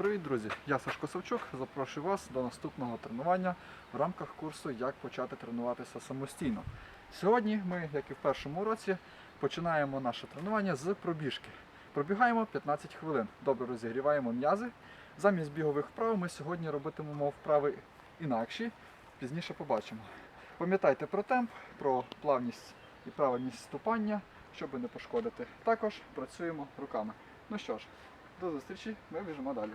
Привіт, друзі! Я Сашко Савчук. Запрошую вас до наступного тренування в рамках курсу Як почати тренуватися самостійно. Сьогодні ми, як і в першому році, починаємо наше тренування з пробіжки. Пробігаємо 15 хвилин. Добре розігріваємо м'язи. Замість бігових вправ ми сьогодні робитимемо вправи інакші. Пізніше побачимо. Пам'ятайте про темп, про плавність і правильність ступання, щоб не пошкодити. Також працюємо руками. Ну що ж, до зустрічі, ми біжимо далі.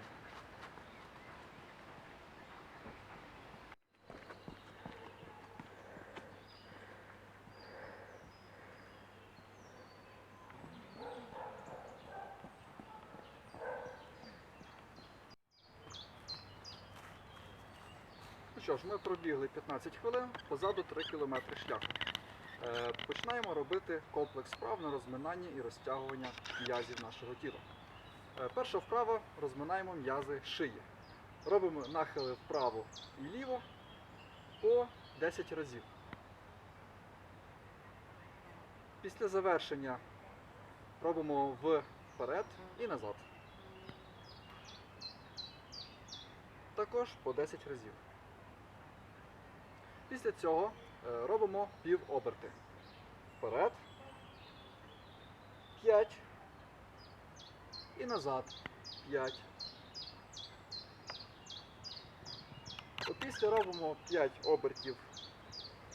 Що ж, ми пробігли 15 хвилин, позаду 3 км шляху. Е, Починаємо робити комплекс вправ на розминання і розтягування м'язів нашого тіла. Е, Перша вправа розминаємо м'язи шиї. Робимо нахили вправо і ліво по 10 разів. Після завершення робимо вперед і назад. Також по 10 разів. Після цього е, робимо пів оберти. Вперед. 5. І назад. 5. Опісля робимо 5 обертів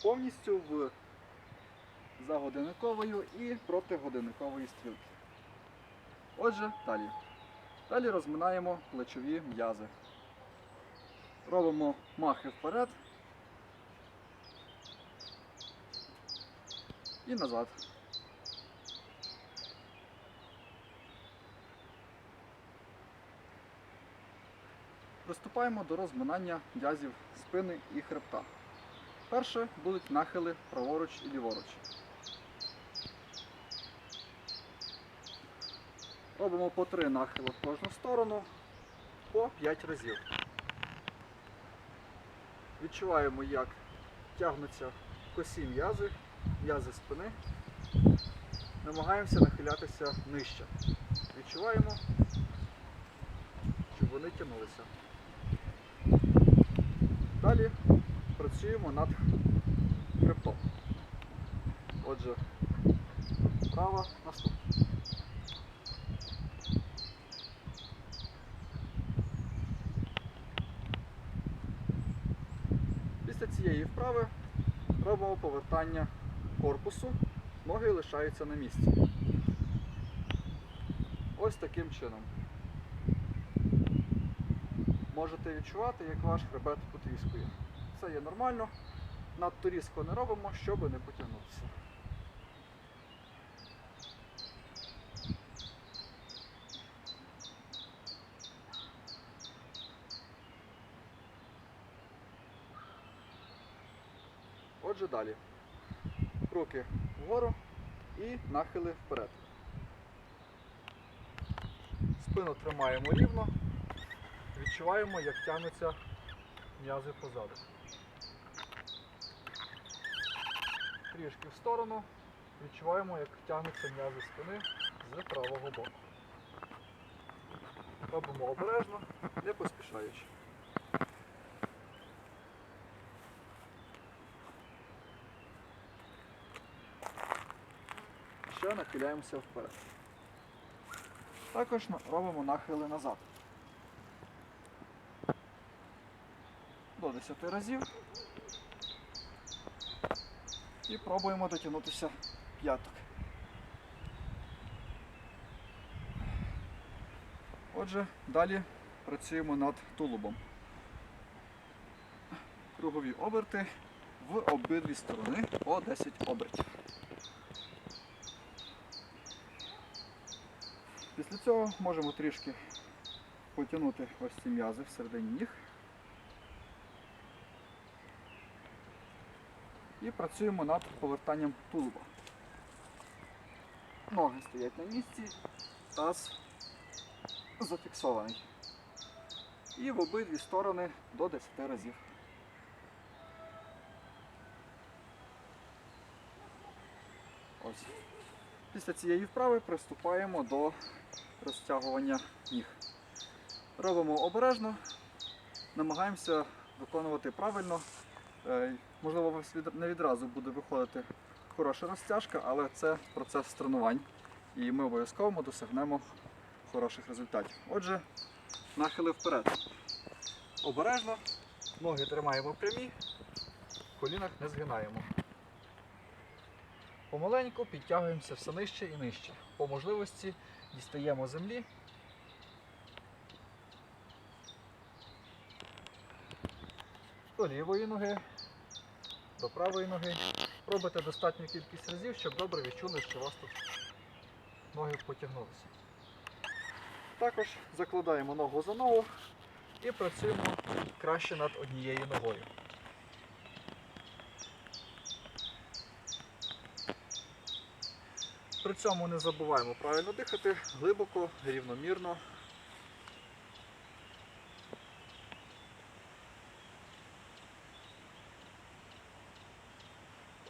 повністю в за годинниковою і проти годинникової стрілки. Отже, далі. Далі розминаємо плечові м'язи. Робимо махи вперед і назад. Приступаємо до розминання м'язів спини і хребта. Перше будуть нахили праворуч і ліворуч. Робимо по три нахили в кожну сторону по 5 разів. Відчуваємо, як тягнуться косі м'язи, м'язи спини. Намагаємося нахилятися нижче. Відчуваємо, щоб вони тягнулися. Далі працюємо над хребтом. Отже, права наступна. Після цієї вправи робимо повертання корпусу, ноги лишаються на місці. Ось таким чином. Можете відчувати, як ваш хребет потріскує. Це є нормально. Надто різко не робимо, щоб не потягнутися. Отже, далі. Руки вгору і нахили вперед. Спину тримаємо рівно, відчуваємо, як тягнуться м'язи позаду. Трішки в сторону, відчуваємо, як тягнуться м'язи спини з правого боку. Робимо обережно, не поспішаючи. Ще нахиляємося вперед. Також робимо нахили назад. До 10 разів. І пробуємо дотягнутися п'яток. Отже, далі працюємо над тулубом. Кругові оберти в обидві сторони по 10 обертів. Після цього можемо трішки потягнути ось ці м'язи всередині ніг. І працюємо над повертанням тулуба. Ноги стоять на місці, таз зафіксований. І в обидві сторони до 10 разів. Ось. Після цієї вправи приступаємо до розтягування ніг. Робимо обережно, намагаємося виконувати правильно. Е, Можливо, не відразу буде виходити хороша розтяжка, але це процес тренувань. І ми обов'язково досягнемо хороших результатів. Отже, нахили вперед. Обережно, ноги тримаємо прямі, в колінах не згинаємо. Помаленьку підтягуємося все нижче і нижче. По можливості дістаємо землі. До лівої ноги, до правої ноги. Робите достатню кількість разів, щоб добре відчули, що у вас тут ноги потягнулися. Також закладаємо ногу за ногу і працюємо краще над однією ногою. При цьому не забуваємо правильно дихати, глибоко, рівномірно.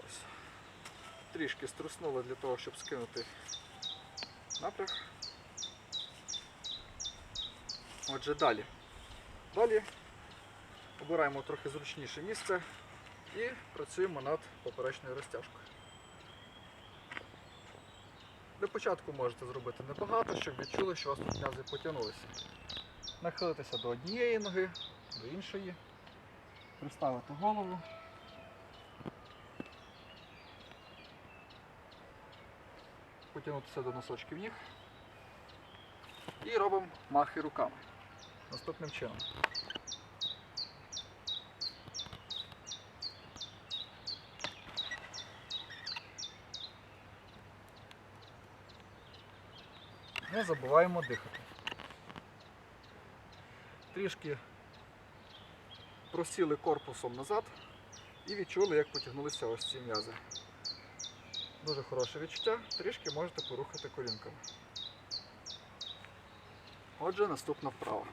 Ось. Трішки струснули для того, щоб скинути напряг. Отже, далі. Далі обираємо трохи зручніше місце і працюємо над поперечною розтяжкою. Для початку можете зробити небагато, щоб відчули, що у вас тут м'язи потягнулися. Нахилитися до однієї ноги, до іншої, приставити голову. Потягнутися до носочків ніг. І робимо махи руками. Наступним чином. Не забуваємо дихати. Трішки просіли корпусом назад і відчули, як потягнулися ось ці м'язи. Дуже хороше відчуття, трішки можете порухати колінками. Отже, наступна вправа.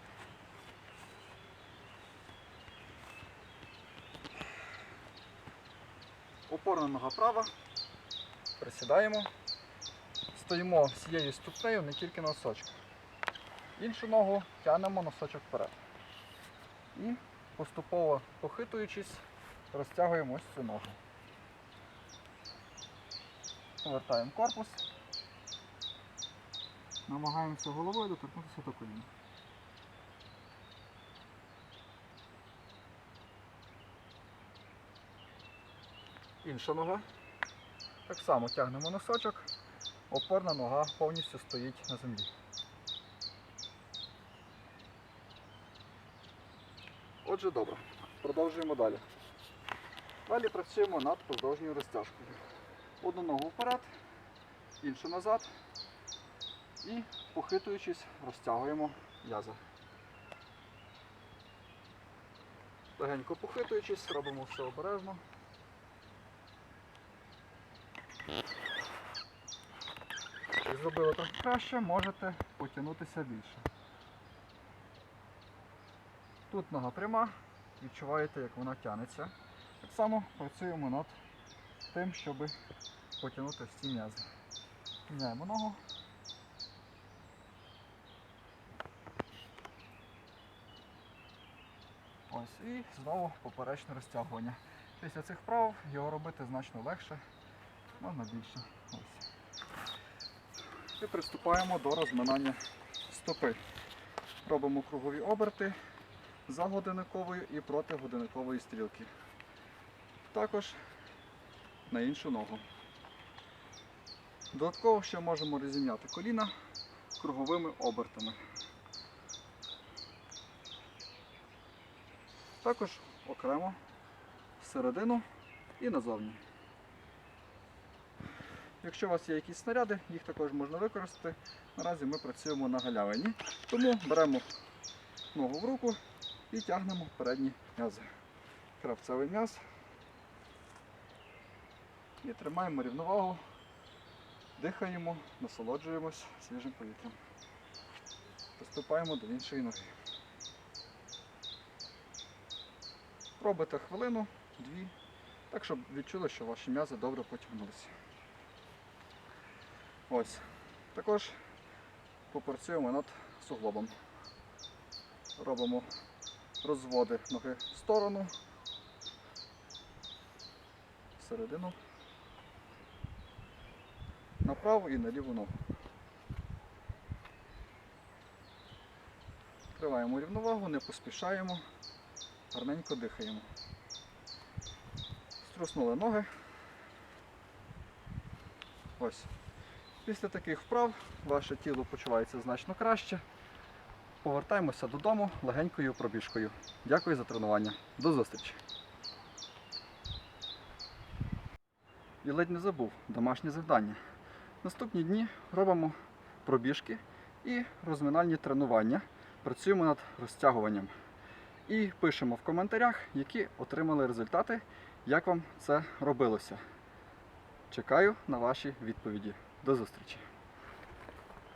Опорна нога права. Присідаємо. Стоїмо всією ступнею, не тільки на. Іншу ногу тягнемо носочок вперед. І поступово похитуючись, розтягуємо ось цю ногу. Повертаємо корпус. Намагаємося головою доторкнутися до колін. Інша нога. Так само тягнемо носочок, опорна нога повністю стоїть на землі. Отже, добре. Продовжуємо далі. Далі працюємо над продовжньою розтяжкою. Одну ногу вперед, іншу назад. І похитуючись, розтягуємо м'язи. Легенько похитуючись, робимо все обережно. І зробили трохи краще, можете потягнутися більше. Тут нога пряма, відчуваєте, як вона тягнеться. Так само працюємо над тим, щоб потягнути всі м'язи. Міняємо ногу. Ось і знову поперечне розтягування. Після цих вправ його робити значно легше, можна більше. Ось. І приступаємо до розминання стопи. Робимо кругові оберти за годинниковою і проти годинникової стрілки. Також на іншу ногу. Додатково ще можемо розім'яти коліна круговими обертами. Також окремо всередину і назовні. Якщо у вас є якісь снаряди, їх також можна використати. Наразі ми працюємо на галявині. Тому беремо ногу в руку і тягнемо передні м'язи. Кравцевий м'яз. І тримаємо рівновагу, дихаємо, насолоджуємось свіжим повітрям. Приступаємо до іншої ноги. Робите хвилину, дві, так щоб відчули, що ваші м'язи добре потягнулися. Ось. Також попрацюємо над суглобом. робимо розводи ноги в сторону, всередину, направо і на ліву ногу. Триваємо рівновагу, не поспішаємо, гарненько дихаємо. Струснули ноги. Ось. Після таких вправ ваше тіло почувається значно краще. Повертаємося додому легенькою пробіжкою. Дякую за тренування. До зустрічі. І ледь не забув домашнє завдання. Наступні дні робимо пробіжки і розминальні тренування. Працюємо над розтягуванням. І пишемо в коментарях, які отримали результати, як вам це робилося. Чекаю на ваші відповіді. До зустрічі!